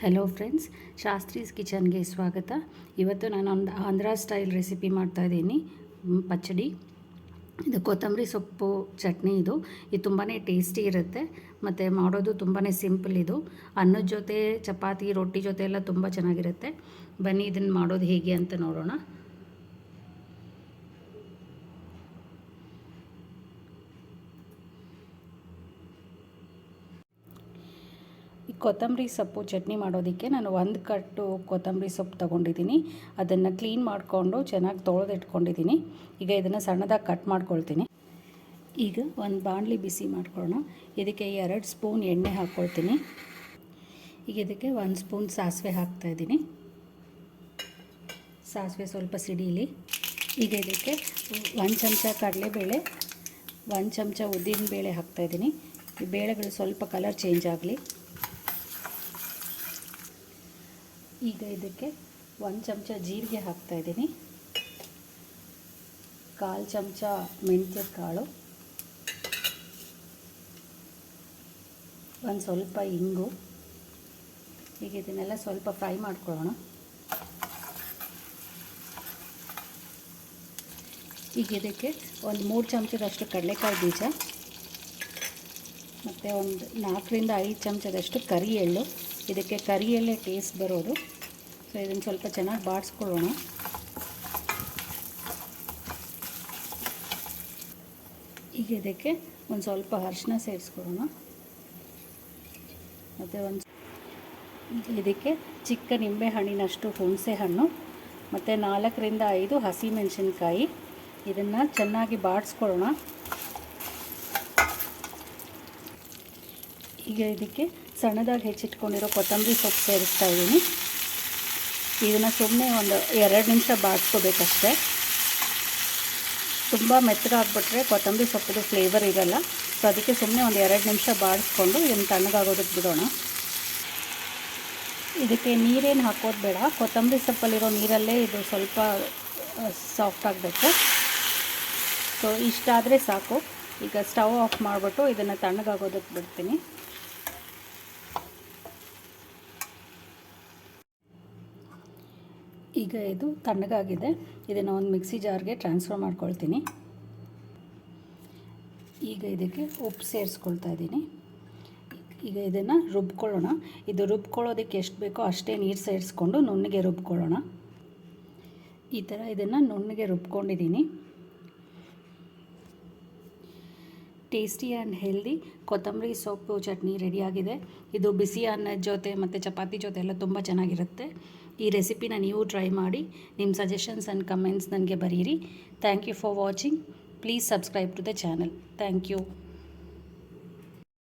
Hello friends Shastri's ಕಿಚನ್ಗೆ ಸ್ವಾಗತ. ಇವತ್ತು ನಾನು ಒಂದು ಆಂಧ್ರ ಸ್ಟೈಲ್ ರೆಸಿಪಿ ಮಾಡ್ತಾಯಿದ್ದೀನಿ ಪಚ್ಚಡಿ. ಇದು ಕೊತ್ತಂಬರಿ ಸೊಪ್ಪು ಚಟ್ನಿ ಇದು. ಇದು ತುಂಬಾ ಟೇಸ್ಟಿ ಇರುತ್ತೆ. ಮತ್ತು ಮಾಡೋದು ತುಂಬಾ ಸಿಂಪಲ್ ಇದು. ಅನ್ನದ ಜೊತೆ, ಚಪಾತಿ, ರೊಟ್ಟಿ ಜೊತೆ ಎಲ್ಲ ತುಂಬ ಚೆನ್ನಾಗಿರುತ್ತೆ. ಬನ್ನಿ ಇದನ್ನು ಮಾಡೋದು ಹೇಗೆ ಅಂತ ನೋಡೋಣ. ಕೊತ್ತಂಬರಿ ಸೊಪ್ಪು ಚಟ್ನಿ ಮಾಡೋದಕ್ಕೆ ನಾನು ಒಂದು ಕಟ್ಟು ಕೊತ್ತಂಬರಿ ಸೊಪ್ಪು ತೊಗೊಂಡಿದ್ದೀನಿ. ಅದನ್ನು ಕ್ಲೀನ್ ಮಾಡಿಕೊಂಡು ಚೆನ್ನಾಗಿ ತೊಳೆದಿಟ್ಕೊಂಡಿದ್ದೀನಿ. ಈಗ ಇದನ್ನು ಸಣ್ಣದಾಗಿ ಕಟ್ ಮಾಡ್ಕೊಳ್ತೀನಿ. ಈಗ ಒಂದು ಬಾಣಲಿ ಬಿಸಿ ಮಾಡ್ಕೊಳ್ಳೋಣ. ಇದಕ್ಕೆ ಎರಡು ಸ್ಪೂನ್ ಎಣ್ಣೆ ಹಾಕ್ಕೊಳ್ತೀನಿ ಈಗ ಇದಕ್ಕೆ ಒಂದು ಸ್ಪೂನ್ ಸಾಸಿವೆ ಹಾಕ್ತಾಯಿದ್ದೀನಿ ಸಾಸಿವೆ ಸ್ವಲ್ಪ ಸಿಡೀಲಿ. ಈಗ ಇದಕ್ಕೆ ಒಂದು ಚಮಚ ಕಡಲೆಬೇಳೆ, ಒಂದು ಚಮಚ ಉದ್ದಿನ ಬೇಳೆ ಹಾಕ್ತಾಯಿದ್ದೀನಿ ಈ ಬೇಳೆಗಳು ಸ್ವಲ್ಪ ಕಲರ್ ಚೇಂಜ್ ಆಗಲಿ. ಈಗ ಇದಕ್ಕೆ ಒಂದು ಚಮಚ ಜೀರಿಗೆ ಹಾಕ್ತಾಯಿದ್ದೀನಿ ಕಾಲು ಚಮಚ ಮೆಂತ್ಯ ಕಾಳು ಒಂದು ಸ್ವಲ್ಪ ಇಂಗು. ಈಗ ಇದನ್ನೆಲ್ಲ ಸ್ವಲ್ಪ ಫ್ರೈ ಮಾಡ್ಕೊಳ್ಳೋಣ. ಈಗ ಇದಕ್ಕೆ ಒಂದು ಮೂರು ಚಮಚದಷ್ಟು ಕಡಲೆಕಾಯಿ ಬೀಜ, ಮತ್ತು ಒಂದು ನಾಲ್ಕರಿಂದ ಐದು ಚಮಚದಷ್ಟು ಕರಿ ಎಳ್ಳು ಇದಕ್ಕೆ ಕರಿಯಲ್ಲೇ ಟೇಸ್ಟ್ ಬರೋದು. ಸೊ ಇದನ್ನು ಸ್ವಲ್ಪ ಚೆನ್ನಾಗಿ ಬಾಡಿಸ್ಕೊಳ್ಳೋಣ. ಈಗ ಇದಕ್ಕೆ ಒಂದು ಸ್ವಲ್ಪ ಅರಿಶಿನ ಸೇರಿಸ್ಕೊಳ್ಳೋಣ. ಮತ್ತು ಒಂದು ಇದಕ್ಕೆ ಚಿಕ್ಕ ನಿಂಬೆ ಹಣ್ಣಿನಷ್ಟು ಹುಣಸೆ ಹಣ್ಣು, ಮತ್ತು ನಾಲ್ಕರಿಂದ ಐದು ಹಸಿಮೆಣಸಿನ್ಕಾಯಿ ಇದನ್ನು ಚೆನ್ನಾಗಿ ಬಾಡಿಸ್ಕೊಳ್ಳೋಣ. ಈಗ ಇದಕ್ಕೆ ಸಣ್ಣದಾಗಿ ಹೆಚ್ಚಿಟ್ಕೊಂಡಿರೋ ಕೊತ್ತಂಬರಿ ಸೊಪ್ಪು ಸೇರಿಸ್ತಾ ಇದ್ದೀನಿ. ಇದನ್ನು ಸುಮ್ಮನೆ ಒಂದು ಎರಡು ನಿಮಿಷ ಬಾಡಿಸ್ಕೋಬೇಕಷ್ಟೆ ತುಂಬ ಮೆತ್ತಗಾಗ್ಬಿಟ್ರೆ ಕೊತ್ತಂಬರಿ ಸೊಪ್ಪದು ಫ್ಲೇವರ್ ಇರಲ್ಲ. ಸೊ ಅದಕ್ಕೆ ಸುಮ್ಮನೆ ಒಂದು ಎರಡು ನಿಮಿಷ ಬಾಡಿಸ್ಕೊಂಡು ಇದನ್ನು ತಣ್ಣಗಾಗೋದಕ್ಕೆ ಬಿಡೋಣ. ಇದಕ್ಕೆ ನೀರೇನು ಹಾಕೋದು ಬೇಡ. ಕೊತ್ತಂಬರಿ ಸೊಪ್ಪಲ್ಲಿರೋ ನೀರಲ್ಲೇ ಇದು ಸ್ವಲ್ಪ ಸಾಫ್ಟ್ ಆಗಬೇಕು. ಸೊ ಇಷ್ಟಾದರೆ ಸಾಕು. ಈಗ ಸ್ಟವ್ ಆಫ್ ಮಾಡಿಬಿಟ್ಟು ಇದನ್ನು ತಣ್ಣಗಾಗೋದಕ್ಕೆ ಬಿಡ್ತೀನಿ. ಈಗ ಇದು ತಣ್ಣಗಾಗಿದೆ. ಇದನ್ನು ಒಂದು ಮಿಕ್ಸಿ ಜಾರ್ಗೆ ಟ್ರಾನ್ಸ್ಫರ್ ಮಾಡ್ಕೊಳ್ತೀನಿ. ಈಗ ಇದಕ್ಕೆ ಉಪ್ಪು ಸೇರಿಸ್ಕೊಳ್ತಾ ಇದ್ದೀನಿ ಈಗ ಇದನ್ನು ರುಬ್ಕೊಳ್ಳೋಣ. ಇದು ರುಬ್ಕೊಳ್ಳೋದಕ್ಕೆ ಎಷ್ಟು ಬೇಕೋ ಅಷ್ಟೇ ನೀರು ಸೇರಿಸ್ಕೊಂಡು ನುಣ್ಣಗೆ ರುಬ್ಕೊಳ್ಳೋಣ. ಈ ಥರ ಇದನ್ನು ನುಣ್ಣಗೆ ರುಬ್ಕೊಂಡಿದ್ದೀನಿ ಟೇಸ್ಟಿ ಆ್ಯಂಡ್ ಹೆಲ್ದಿ ಕೊತ್ತಂಬರಿ, ಸೊಪ್ಪು, ಚಟ್ನಿ ರೆಡಿಯಾಗಿದೆ ಇದು ಬಿಸಿ ಅನ್ನದ ಜೊತೆ ಮತ್ತು ಚಪಾತಿ ಜೊತೆ ಎಲ್ಲ ತುಂಬ ಚೆನ್ನಾಗಿರುತ್ತೆ. ಈ ರೆಸಿಪಿನ ನೀವು ಟ್ರೈ ಮಾಡಿ ನಿಮ್ಮ ಸಜೆಷನ್ಸ್ ಆ್ಯಂಡ್ ಕಮೆಂಟ್ಸ್ ನನಗೆ ಬರೀರಿ. Thank you for watching please subscribe to the channel thank you